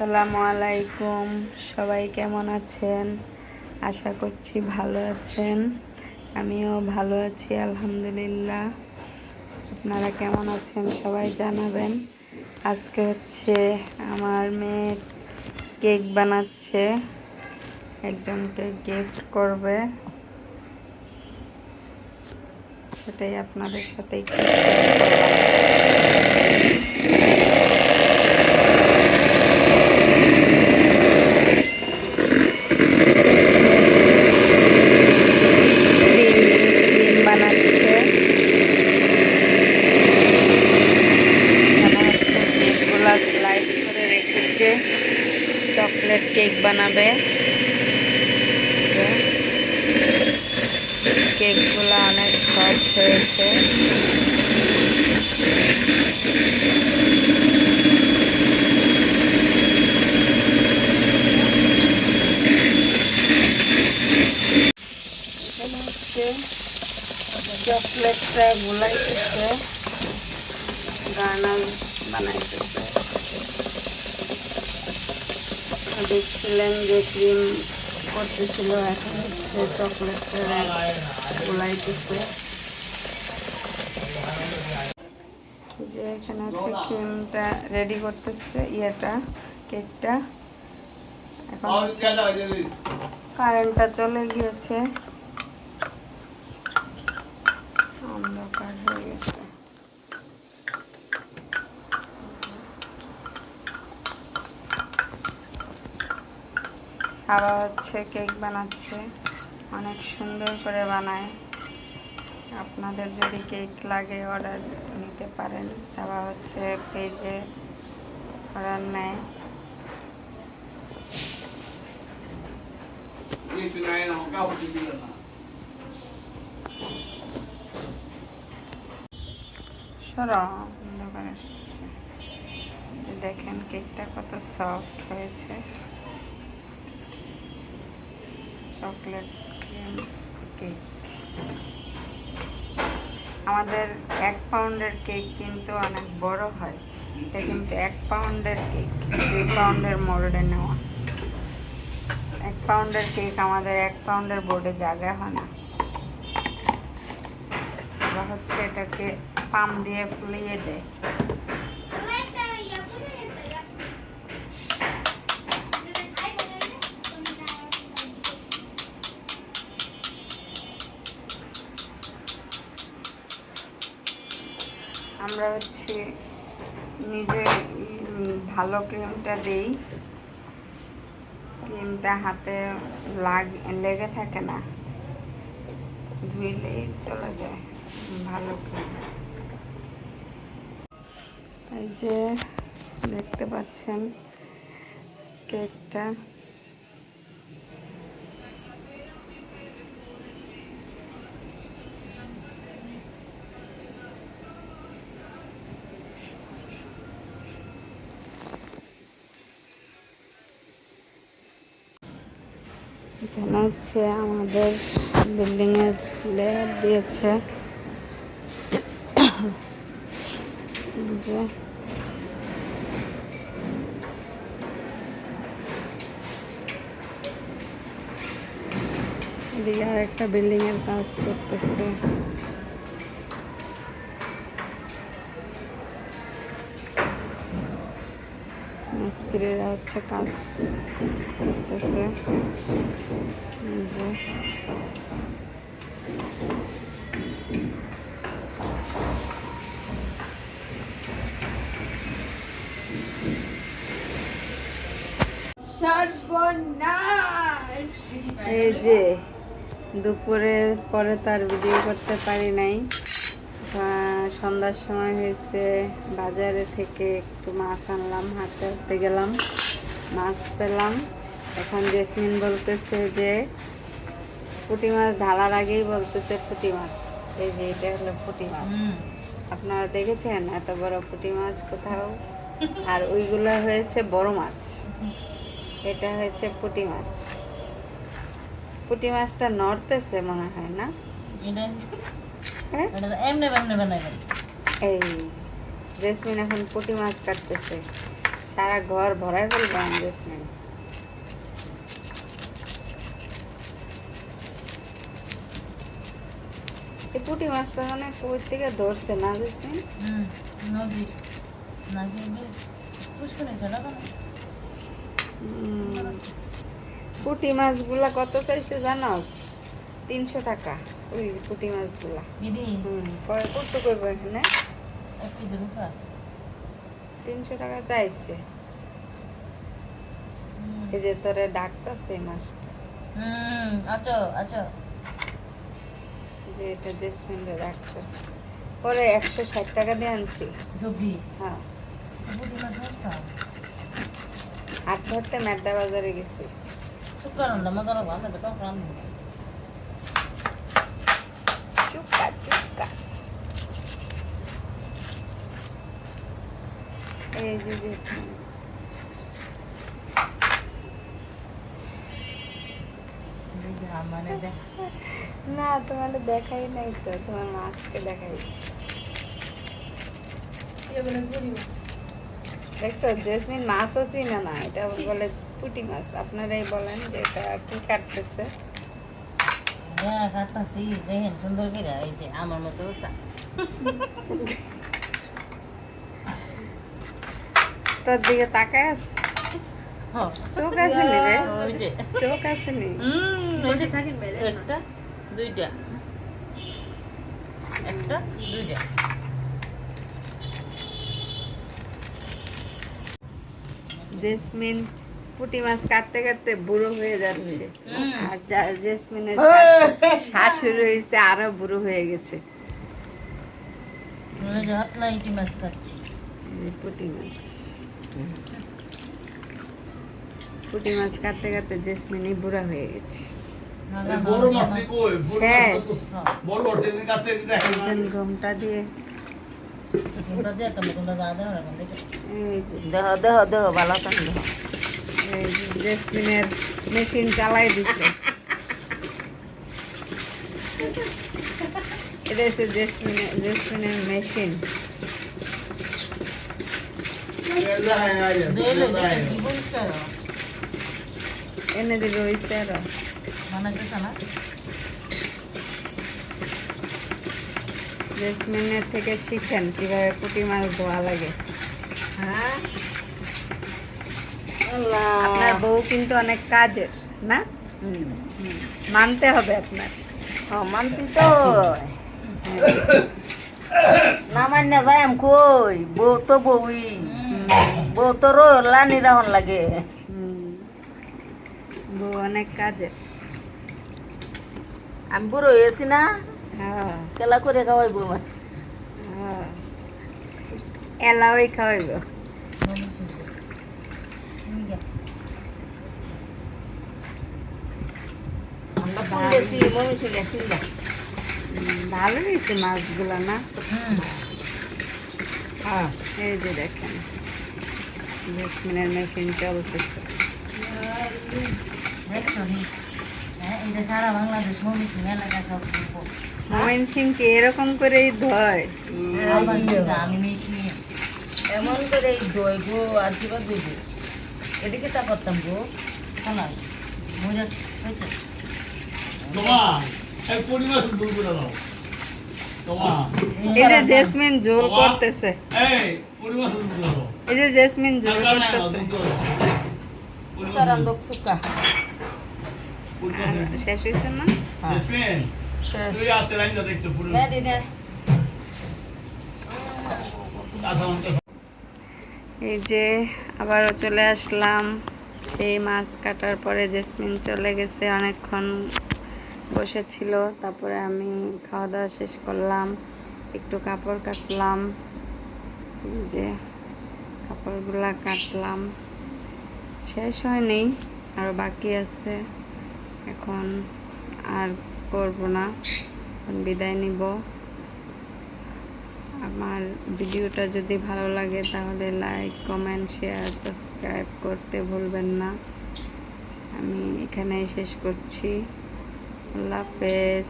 আসসালামু আলাইকুম। সবাই কেমন আছেন? আশা করছি ভালো আছেন। আমিও ভালো আছি, আলহামদুলিল্লাহ। আপনারা কেমন আছেন সবাই জানাবেন। আজকে হচ্ছে আমার মেয়ে কেক বানাচ্ছে। একজনকে গিফট করবে। সেটাই আপনাদের সাথে একটু share করলাম। ডিম ডিম বানাচ্ছে এখানে হচ্ছে কেকগুলা স্লাইস করে রেখেছে চকলেট কেক বানাবে। কেকগুলো অনেক সফট হয়েছে। চকলেটটা গুলাইতেছে। গার্নাল বানাইতেছে। দেখছিলেন যে ক্রিম করতেছিল, এখন হচ্ছে চকলেটটা গোলাইতেছে যে এখানে হচ্ছে ক্রিমটা রেডি করতেছে, ইয়েটা, কেকটা। এখন কারেন্টটা চলে গিয়েছে অন্ধকার হয়ে গেছে খাওয়া হচ্ছে কেক বানাচ্ছে। অনেক সুন্দর করে বানায়। আপনাদের যদি কেক লাগে অর্ডার নিতে পারেন খাওয়া হচ্ছে পেজে অর্ডার নেয়। দেখেন কেকটা কত সফট হয়েছে। চকলেট ক্রিম কেক আমাদের এক পাউন্ডের কেক কিন্তু অনেক বড় হয়। এটা কিন্তু এক পাউন্ডের কেক দুই পাউন্ডের মোড়ে নেওয়া। এক পাউন্ডের কেক আমাদের এক পাউন্ডের বোর্ডে জায়গা হয় না। হচ্ছে এটাকে পাম দিয়ে ফুলিয়ে দেয়। আমরা হচ্ছে নিজে ভালো ক্রিমটা দিই। ক্রিমটা হাতে লাগ লেগে থাকে না, ধুইলেই চলে যায় ভালো ক্রিম এই যে দেখতে পাচ্ছেন কেকটা এখানে হচ্ছে আমাদের বিল্ডিং এর লেয়ার দিয়েছে। যে এদিকে একটা বিল্ডিংয়ের কাজ করতেছে। মিস্ত্রিরা হচ্ছে কাজ করতেছে। যে। এই যে দুপুরে পরে তার ভিডিও করতে পারি নাই। সন্ধ্যার সময় হয়েছে বাজারে থেকে একটু মাছ আনলাম হাতে হাতে গেলাম মাছ পেলাম। এখন জেসমিন বলতেছে যে পুঁটি মাছ ঢালার আগেই বলতেছে পুঁটি মাছ। এই যে এটা হলো পুঁটি মাছ। আপনারা দেখেছেন এত বড় পুঁটি মাছ কোথাও? আর ওইগুলো হয়েছে বড় মাছ। এটা হয়েছে পুঁটি মাছ। পুঁটি মাছটা নড়তেছে মনে হয় না? হ্যাঁ? এমনি এমনি বানাবেন এই জেসমিন এখন পুঁটি মাছ কাটতেছে। সারা ঘর ভরাই ফেলব আমি জেসমিন। এই পুঁটি মাছটা মানে কই থেকে ধরছে না জেসমিন। পুঁটি মাছগুলা কত চাইছে জানোস? তিনশো টাকা। ওই পুঁটি মাছগুলা। হুম কয় কত করব এখানে? তিনশো টাকা চাইছে। এই যে তোরে ডাকতাছে মাছটা। হুম আচ্ছা আচ্ছা যে এটা জেসমিনটা ডাকতাছে। পরে একশো ষাট টাকা দিয়ে আনছি। সবজি? হ্যাঁ। সস্তা? ধরতে ম্যাড্ডা বাজারে গেছি। শুক্র রান্না মতো রাখব আমরা তো টক রান্ধবো। এই যে আমার দেখ। না তোমার দেখাই নাই তো তোমার মাছকে দেখাইছি দেখছ জেসমিন মাছও চিনে না এটা বলে পুঁটি মাছ। আপনারাই বলেন যে এটা কি কাটতেছে। হ্যাঁ কাটতাছি দেখেন সুন্দর করে এই যে আমার মতো তোর দিকে তাকায় চোখ আছে নি রে চোখ আছে নি হুম এই যে একটা দুইটা। একটা দুইটা। জেসমিন পুঁটি মাছ কাটতে কাটতে বুড়ো হয়ে যাচ্ছে। আর জেসমিনের শাশুড়ি হয়েছে আরও বুড়ো হয়ে গেছে। পুঁটি মাছ। পুঁটি মাছ কাটতে কাটতে জেসমিনই বুড়া হয়ে গেছে। দিয়ে। দেহ দেহ দেহ ভালো কান দেহ জেসমিনের মেশিন চালাই দিচ্ছে। এটা হচ্ছে জেসমিনের জেসমিনের মেশিন এলা হ্যাঁ আয়া দেলে দেখে কি পরিষ্কার এনে দিবে ওই স্যারও মানে দেখছ না জেসমিনের থেকে শিখেন কীভাবে পুঁটি মাছ ধোয়া লাগে হ্যাঁ আপনার বউ কিন্তু অনেক কাজের না মানতে হবে আপনার মানতি তো না মান্য যাই আম কই, বউ তো বউই। বউ তো রোলানি রাহন লাগে। বউ অনেক কাজের আমি বুড়ো হয়েছি না হ্যাঁ। কেলা করে হ্যাঁ খাওয়াইব। আমরা সিঙ্গা। হুম, ভালো হয়েছে মাছগুলো না? হ্যাঁ এই যে দেখেন। জেসমিনের মেশিন চলতেছে হ্যাঁ? মোমেন সিং এরকম করেই ধয়। এমন দই গো আর কিবা দুধ এদিকে তা করতাম গো। মজা হয়েছে জেসমিন ঝোল করতেছে। এই পরিমাণ এই যে জেসমিন করতেছে সুকা শেষ হয়েছে না এই যে আবারও চলে আসলাম সেই মাছ কাটার পরে জেসমিন চলে গেছে অনেকক্ষণ বসেছিল। তারপরে আমি খাওয়া দাওয়া শেষ করলাম একটু কাপড় কাটলাম। এই যে কাপড়গুলা কাটলাম। শেষ হয়নি আরও বাকি আছে। এখন আর করব না, এখন বিদায় নিব। আমার ভিডিওটা যদি ভালো লাগে তাহলে লাইক কমেন্ট শেয়ার সাবস্ক্রাইব করতে ভুলবেন না। আমি এখানেই শেষ করছি। আল্লাহ হাফেজ।